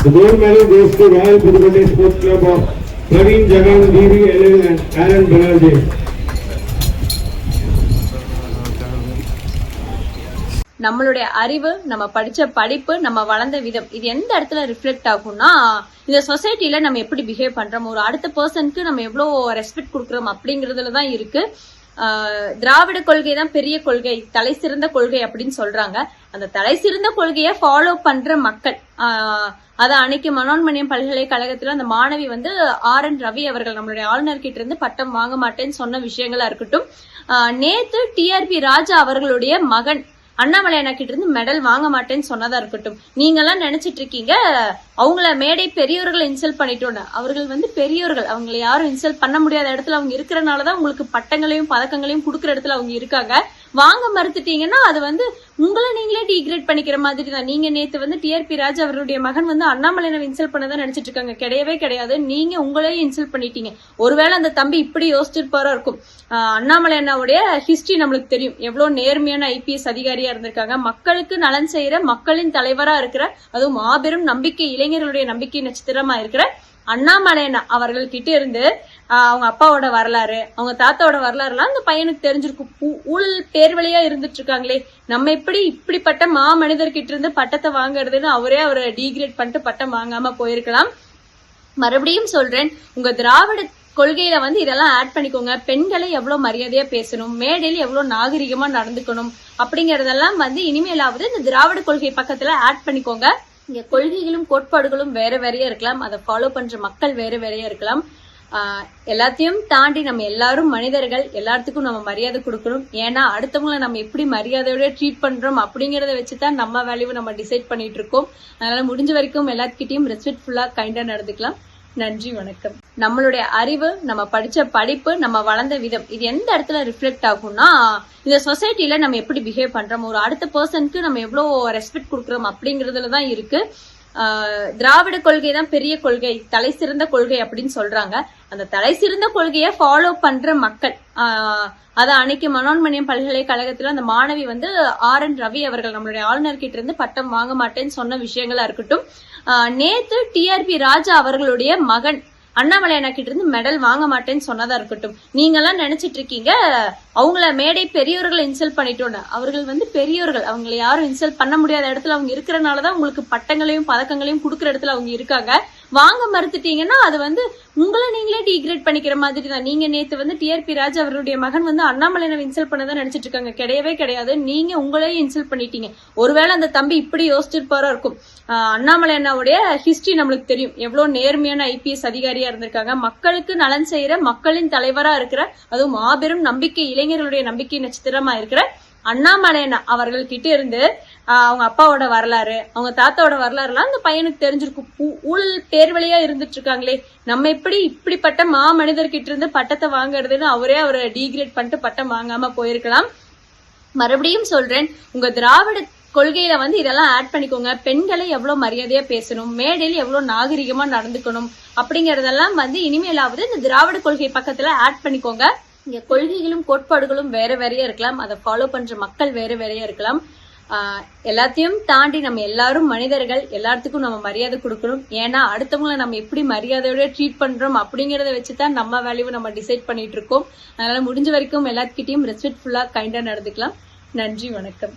The gold medal goes to Royal Puducherry Sports Club of Praveen Jagan, D.V. Ellen and Aaron Banerjee. நம்மளுடைய அறிவு நம்ம படிச்ச படிப்பு நம்ம வளர்ந்த விதம் இது எந்த இடத்துல ரிஃப்ளெக்ட் ஆகும்னா இந்த சொசைட்டில நம்ம எப்படி பிஹேவ் பண்றோம் ஒரு அடுத்த பர்சனுக்கு நம்ம எவ்வளோ ரெஸ்பெக்ட் கொடுக்குறோம் அப்படிங்கறதுலதான் இருக்கு திராவிட கொள்கை தான் பெரிய கொள்கை தலை சிறந்த கொள்கை அப்படின்னு சொல்றாங்க. அந்த தலை சிறந்த கொள்கையை ஃபாலோ பண்ற மக்கள் அதை அன்னைக்கு மனோன்மணியம் பல்கலைக்கழகத்துல அந்த மாணவி வந்து ஆர் என் ரவி அவர்கள் நம்மளுடைய ஆளுநர் கிட்ட இருந்து பட்டம் வாங்க மாட்டேன்னு சொன்ன விஷயங்களா இருக்கட்டும். நேத்து டிஆர்பி ராஜா அவர்களுடைய மகன் அண்ணாமலை அண்ணாக்கிட்ட இருந்து மெடல் வாங்க மாட்டேன்னு சொன்னதா இருக்கட்டும். நீங்க எல்லாம் நினைச்சிட்டு இருக்கீங்க அவங்கள மேடை பெரியவர்களை இன்சல்ட் பண்ணிட்டோன்னு. அவர்கள் வந்து பெரியவர்கள். அவங்கள யாரும் இன்சல்ட் பண்ண முடியாத இடத்துல அவங்க இருக்கிறனாலதான் உங்களுக்கு பட்டங்களையும் பதக்கங்களையும் கொடுக்குற இடத்துல அவங்க இருக்காங்க. வாங்க மறுத்துட்டீங்கன்னா அது வந்து உங்களை நீங்களே டீக்ரேட் பண்ணிக்கிற மாதிரி தான் நீங்க நேத்து வந்து டிஆர்பி ராஜ் அவருடைய மகன் வந்து அண்ணாமலையை இன்சல்ட் பண்ணதான் நினைச்சிட்டு இருக்காங்க கிடையவே கிடையாது. நீங்க உங்களையும் இன்சல்ட் பண்ணிட்டீங்க. ஒருவேளை அந்த தம்பி இப்படி யோசிச்சிருப்பாரா இருக்கும். அண்ணாமலை அண்ணாவுடைய ஹிஸ்டரி நம்மளுக்கு தெரியும். எவ்வளவு நேர்மையான ஐபிஎஸ் அதிகாரியா இருந்திருக்காங்க. மக்களுக்கு நலன் செய்யற மக்களின் தலைவரா இருக்கிற அதுவும் மாபெரும் நம்பிக்கை இளைஞர்களுடைய நம்பிக்கை நட்சத்திரமா இருக்கிற அண்ணாமலை அவர்கள் கிட்ட இருந்து அவங்க அப்பாவோட வரலாறு அவங்க தாத்தாவோட வரலாறுலாம் அந்த பையனுக்கு தெரிஞ்சிருக்கும். ஊ- ஊழல் பேர் வழியா இருந்துட்டு இருக்காங்களே நம்ம எப்படி இப்படிப்பட்ட மா மனிதர்கிட்ட இருந்து பட்டத்தை வாங்குறதுன்னு அவரே அவரை டீக்ரேட் பண்ணிட்டு பட்டம் வாங்காம போயிருக்கலாம். மறுபடியும் சொல்றேன் உங்க திராவிட கொள்கையில வந்து இதெல்லாம் ஆட் பண்ணிக்கோங்க. பெண்களை எவ்வளவு மரியாதையா பேசணும் மேடையில் எவ்வளவு நாகரிகமா நடந்துக்கணும் அப்படிங்கறதெல்லாம் வந்து இனிமேலாவது இந்த திராவிட கொள்கை பக்கத்துல ஆட் பண்ணிக்கோங்க. இங்க கொள்கைகளும் கோட்பாடுகளும் வேற வேறையா இருக்கலாம். அதை ஃபாலோ பண்ற மக்கள் வேற வேறையா இருக்கலாம். எல்லாத்தையும் தாண்டி நம்ம எல்லாரும் மனிதர்கள் எல்லாத்துக்கும் நம்ம மரியாதை கொடுக்கணும். ஏன்னா அடுத்தவங்களை நம்ம எப்படி மரியாதையோட ட்ரீட் பண்றோம் அப்படிங்கறத வச்சுதான் நம்ம வேல்யூவை நம்ம டிசைட் பண்ணிட்டு இருக்கோம். அதனால முடிஞ்ச வரைக்கும் எல்லாத்துக்கிட்டையும் ரெஸ்பெக்ட்ஃபுல்லா கைண்டா நடந்துக்கலாம். நன்றி வணக்கம். நம்மளுடைய அறிவு நம்ம படிச்ச படிப்பு நம்ம வளர்ந்த விதம் இது எந்த இடத்துல ரிஃப்ளெக்ட் ஆகும்னா இந்த சொசைட்டில நம்ம எப்படி பிஹேவ் பண்றோம் ஒரு அடுத்த பர்சனுக்கு நம்ம எவ்வளோ ரெஸ்பெக்ட் கொடுக்குறோம் அப்படிங்கறதுல தான் இருக்கு. திராவிட கொள்கை தான் பெரிய கொள்கை தலை சிறந்த கொள்கை அப்படின்னு சொல்றாங்க. அந்த தலை சிறந்த கொள்கையை ஃபாலோ பண்ற மக்கள் அதை அன்னைக்கு மனோன்மணியம் பல்கலைக்கழகத்துல அந்த மாணவி வந்து ஆர் என் ரவி அவர்கள் நம்மளுடைய ஆளுநர் கிட்ட இருந்து பட்டம் வாங்க மாட்டேன்னு சொன்ன விஷயங்களா இருக்கட்டும். நேத்து டிஆர்பி ராஜா அவர்களுடைய மகன் அண்ணாமலை அண்ணாக்கிட்ட இருந்து மெடல் வாங்க மாட்டேன்னு சொன்னதா இருக்கட்டும். நீங்க எல்லாம் நினைச்சிட்டு இருக்கீங்க அவங்கள மேடை பெரியவர்களை இன்சல்ட் பண்ணிட்டோன்னு. அவர்கள் வந்து பெரியவர்கள். அவங்களை யாரும் இன்சல்ட் பண்ண முடியாத இடத்துல அவங்க இருக்கிறனாலதான் உங்களுக்கு பட்டங்களையும் பதக்கங்களையும் கொடுக்குற இடத்துல அவங்க இருக்காங்க. வாங்க மறுத்துட்டீங்கன்னா அது வந்து உங்களை நீங்களே டீக்ரேட் பண்ணிக்கிற மாதிரி தான் நீங்க நேத்து வந்து டிஆர்பி ராஜ் அவருடைய மகன் வந்து அண்ணாமலை இன்சல்ட் பண்ணதான் நினைச்சிட்டு இருக்காங்க. கிடையவே கிடையாது. நீங்க உங்களே இன்சல்ட் பண்ணிட்டீங்க. ஒருவேளை அந்த தம்பி இப்படி யோசிச்சிருப்பாரா இருக்கும். அண்ணாமலை அண்ணாவுடைய ஹிஸ்டரி நம்மளுக்கு தெரியும். எவ்வளவு நேர்மையான ஐபிஎஸ் அதிகாரியா இருந்திருக்காங்க. மக்களுக்கு நலன் செய்யற மக்களின் தலைவரா இருக்கிற அதுவும் மாபெரும் நம்பிக்கை இளைஞர்களுடைய நம்பிக்கை நட்சத்திரமா இருக்கிற அண்ணாமலை அண்ணா அவர்கள் கிட்ட இருந்து அவங்க அப்பாவோட வரலாறு அவங்க தாத்தாவோட வரலாறுலாம் அந்த பையனுக்கு தெரிஞ்சிருக்கும். ஊழல் பேர் வழியா இருந்துட்டு இருக்காங்களே நம்ம எப்படி இப்படிப்பட்ட மா மனிதர்கிட்ட இருந்து பட்டத்தை வாங்குறதுன்னு அவரே அவரை டீக்ரேட் பண்ணிட்டு பட்டம் வாங்காம போயிருக்கலாம். மறுபடியும் சொல்றேன் உங்க திராவிட கொள்கையில வந்து இதெல்லாம் ஆட் பண்ணிக்கோங்க. பெண்களை எவ்வளவு மரியாதையா பேசணும் மேடையில் எவ்வளவு நாகரிகமா நடந்துக்கணும் அப்படிங்கறதெல்லாம் வந்து இனிமேலாவது இந்த திராவிட கொள்கை பக்கத்துல ஆட் பண்ணிக்கோங்க. இங்க கொள்கைகளும் கோட்பாடுகளும் வேற வேறையா இருக்கலாம். அதை ஃபாலோ பண்ற மக்கள் வேற வேறையா இருக்கலாம். எல்லாத்தையும் தாண்டி நம்ம எல்லாரும் மனிதர்கள் எல்லாத்துக்கும் நம்ம மரியாதை கொடுக்கணும். ஏன்னா அடுத்தவங்கள நம்ம எப்படி மரியாதையோட ட்ரீட் பண்றோம் அப்படிங்கறத வச்சுதான் நம்ம வேல்யூவை நம்ம டிசைட் பண்ணிட்டு இருக்கோம். அதனால முடிஞ்ச வரைக்கும் எல்லாத்துக்கிட்டையும் ரெஸ்பெக்ட்ஃபுல்லா கைண்டா நடந்துக்கலாம். நன்றி வணக்கம்.